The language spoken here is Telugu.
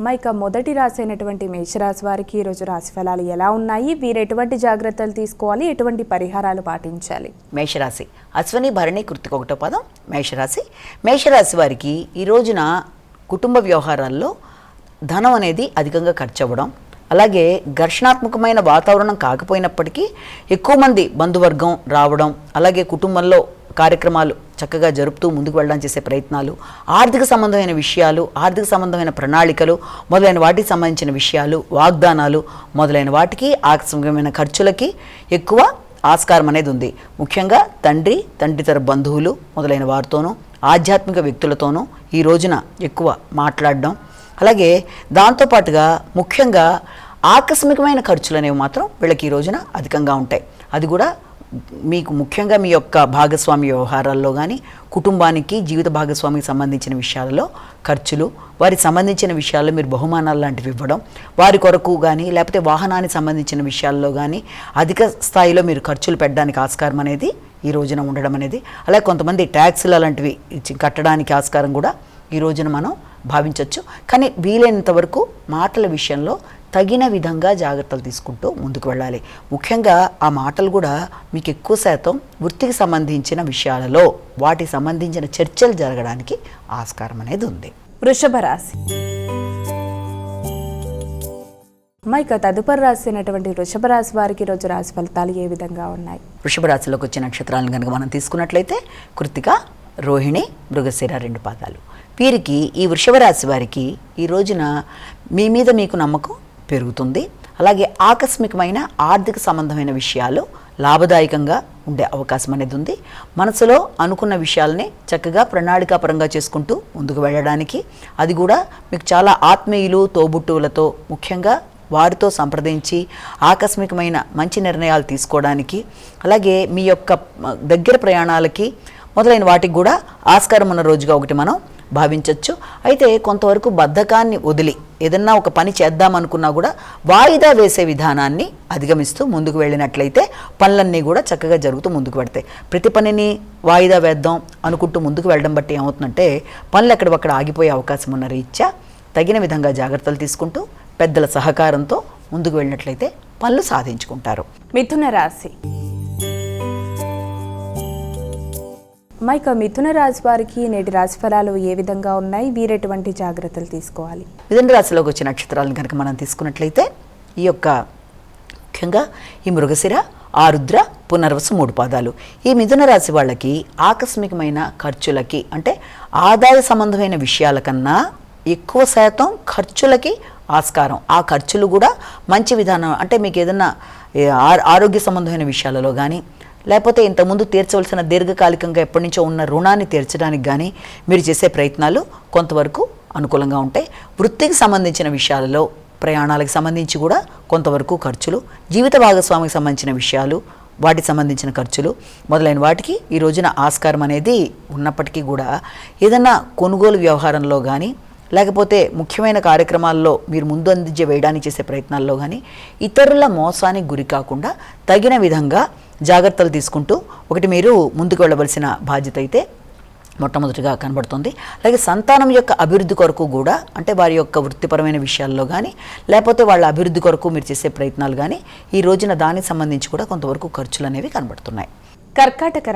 అమ్మ ఇక మొదటి రాసైనటువంటి మేషరాశి వారికి ఈరోజు రాశి ఫలాలు ఎలా ఉన్నాయి? వీరు ఎటువంటి జాగ్రత్తలు తీసుకోవాలి? ఎటువంటి పరిహారాలు పాటించాలి? మేషరాశి. అశ్వని భరణి కృతిక ఒకటో పదం. మేషరాశి. మేషరాశి వారికి ఈ రోజున కుటుంబ వ్యవహారాల్లో ధనం అనేది అధికంగా ఖర్చు అవ్వడం అలాగే ఘర్షణాత్మకమైన వాతావరణం కాకపోయినప్పటికీ ఎక్కువ మంది బంధువర్గం రావడం అలాగే కుటుంబంలో కార్యక్రమాలు చక్కగా జరుపుతూ ముందుకు వెళ్ళడానికి చేసే ప్రయత్నాలు ఆర్థిక సంబంధమైన విషయాలు ఆర్థిక సంబంధమైన ప్రణాళికలు మొదలైన వాటికి సంబంధించిన విషయాలు వాగ్దానాలు మొదలైన వాటికి ఆకస్మికమైన ఖర్చులకి ఎక్కువ ఆస్కారం అనేది ఉంది. ముఖ్యంగా తండ్రి తండ్రితర బంధువులు మొదలైన వారితోనూ ఆధ్యాత్మిక వ్యక్తులతోనూ ఈ రోజున ఎక్కువ మాట్లాడడం. అలాగే దాంతోపాటుగా ముఖ్యంగా ఆకస్మికమైన ఖర్చులు అనేవి మాత్రం వీళ్ళకి ఈ రోజున అధికంగా ఉంటాయి. అది కూడా మీకు ముఖ్యంగా మీ యొక్క భాగస్వామి వ్యవహారాల్లో కానీ కుటుంబానికి జీవిత భాగస్వామికి సంబంధించిన విషయాలలో ఖర్చులు వారికి సంబంధించిన విషయాల్లో మీరు బహుమానాలు లాంటివి ఇవ్వడం వారి కొరకు కానీ లేకపోతే వాహనానికి సంబంధించిన విషయాల్లో కానీ అధిక స్థాయిలో మీరు ఖర్చులు పెట్టడానికి ఆస్కారం అనేది ఈ రోజున ఉండడం అనేది అలాగే కొంతమంది ట్యాక్సులు అలాంటివి కట్టడానికి ఆస్కారం కూడా ఈ రోజున మనం భావించవచ్చు కానీ వీలైనంత వరకు మాటల విషయంలో తగిన విధంగా జాగ్రత్తలు తీసుకుంటూ ముందుకు వెళ్ళాలి. ముఖ్యంగా ఆ మాటలు కూడా మీకు ఎక్కువ శాతం వృత్తికి సంబంధించిన విషయాలలో వాటికి సంబంధించిన చర్చలు జరగడానికి ఆస్కారం అనేది ఉంది. వృషభ రాశి. ఇక తదుపరి రాశి అయినటువంటి వృషభ రాశి వారికి ఈరోజు రాశి ఫలితాలు ఏ విధంగా ఉన్నాయి? వృషభ రాశిలోకి వచ్చే నక్షత్రాలను కనుక మనం తీసుకున్నట్లయితే కృతిక రోహిణి మృగశిర రెండు పాదాలు. వీరికి ఈ వృషభరాశి వారికి ఈ రోజున మీ మీద మీకు నమ్మకం పెరుగుతుంది. అలాగే ఆకస్మికమైన ఆర్థిక సంబంధమైన విషయాలు లాభదాయకంగా ఉండే అవకాశం అనేది ఉంది. మనసులో అనుకున్న విషయాలని చక్కగా ప్రణాళికాపరంగా చేసుకుంటూ ముందుకు వెళ్ళడానికి అది కూడా మీకు చాలా ఆత్మీయులు తోబుట్టువులతో ముఖ్యంగా వారితో సంప్రదించి ఆకస్మికమైన మంచి నిర్ణయాలు తీసుకోవడానికి అలాగే మీ యొక్క దగ్గర ప్రయాణాలకి మొదలైన వాటికి కూడా ఆస్కారం ఉన్న రోజుగా ఒకటి మనం భావించవచ్చు అయితే కొంతవరకు బద్ధకాన్ని వదిలి ఏదన్నా ఒక పని చేద్దామనుకున్నా కూడా వాయిదా వేసే విధానాన్ని అధిగమిస్తూ ముందుకు వెళ్ళినట్లయితే పనులన్నీ కూడా చక్కగా జరుగుతూ ముందుకు పెడతాయి. ప్రతి పనిని వాయిదా వేద్దాం అనుకుంటూ ముందుకు వెళ్ళడం బట్టి ఏమవుతుందంటే పనులు ఎక్కడొక్కడ ఆగిపోయే అవకాశం ఉన్న రీత్యా తగిన విధంగా జాగ్రత్తలు తీసుకుంటూ పెద్దల సహకారంతో ముందుకు వెళ్ళినట్లయితే పనులు సాధించుకుంటారు. మిథున రాశి మైక ఇక మిథున రాశి వారికి నేటి రాశి ఫలాలు ఏ విధంగా ఉన్నాయి? వీరు ఎటువంటి జాగ్రత్తలు తీసుకోవాలి. మిథున రాశిలోకి వచ్చే నక్షత్రాలను కనుక మనం తీసుకున్నట్లయితే ఈ యొక్క ముఖ్యంగా ఈ మృగశిర ఆరుద్ర పునర్వసు మూడు పాదాలు. ఈ మిథున రాశి వాళ్ళకి ఆకస్మికమైన ఖర్చులకి అంటే ఆదాయ సంబంధమైన విషయాల కన్నా ఎక్కువ శాతం ఖర్చులకి ఆస్కారం. ఆ ఖర్చులు కూడా మంచి విధానం అంటే మీకు ఏదన్నా ఆ- ఆరోగ్య సంబంధమైన విషయాలలో కానీ లేకపోతే ఇంతకుముందు తీర్చవలసిన దీర్ఘకాలికంగా ఎప్పటి నుంచో ఉన్న రుణాన్ని తీర్చడానికి కానీ మీరు చేసే ప్రయత్నాలు కొంతవరకు అనుకూలంగా ఉంటాయి. వృత్తికి సంబంధించిన విషయాలలో ప్రయాణాలకు సంబంధించి కూడా కొంతవరకు ఖర్చులు జీవిత భాగస్వామికి సంబంధించిన విషయాలు వాటికి సంబంధించిన ఖర్చులు మొదలైన వాటికి ఈ రోజున ఆస్కారం అనేది ఉన్నప్పటికీ కూడా ఏదన్నా కొనుగోలు వ్యవహారంలో కానీ లేకపోతే ముఖ్యమైన కార్యక్రమాల్లో మీరు ముందు అందించే వేయడానికి చేసే ప్రయత్నాల్లో కానీ ఇతరుల మోసానికి గురి కాకుండా తగిన విధంగా జాగ్రత్తలు తీసుకుంటూ ఒకటి మీరు ముందుకు వెళ్ళవలసిన బాధ్యత అయితే మొట్టమొదటిగా కనబడుతుంది. అలాగే సంతానం యొక్క అభివృద్ధి కొరకు కూడా అంటే వారి యొక్క వృత్తిపరమైన విషయాల్లో కానీ లేకపోతే వాళ్ళ అభివృద్ధి కొరకు మీరు చేసే ప్రయత్నాలు కానీ ఈ రోజున దానికి సంబంధించి కూడా కొంతవరకు ఖర్చులు అనేవి కనబడుతున్నాయి. కర్కాటక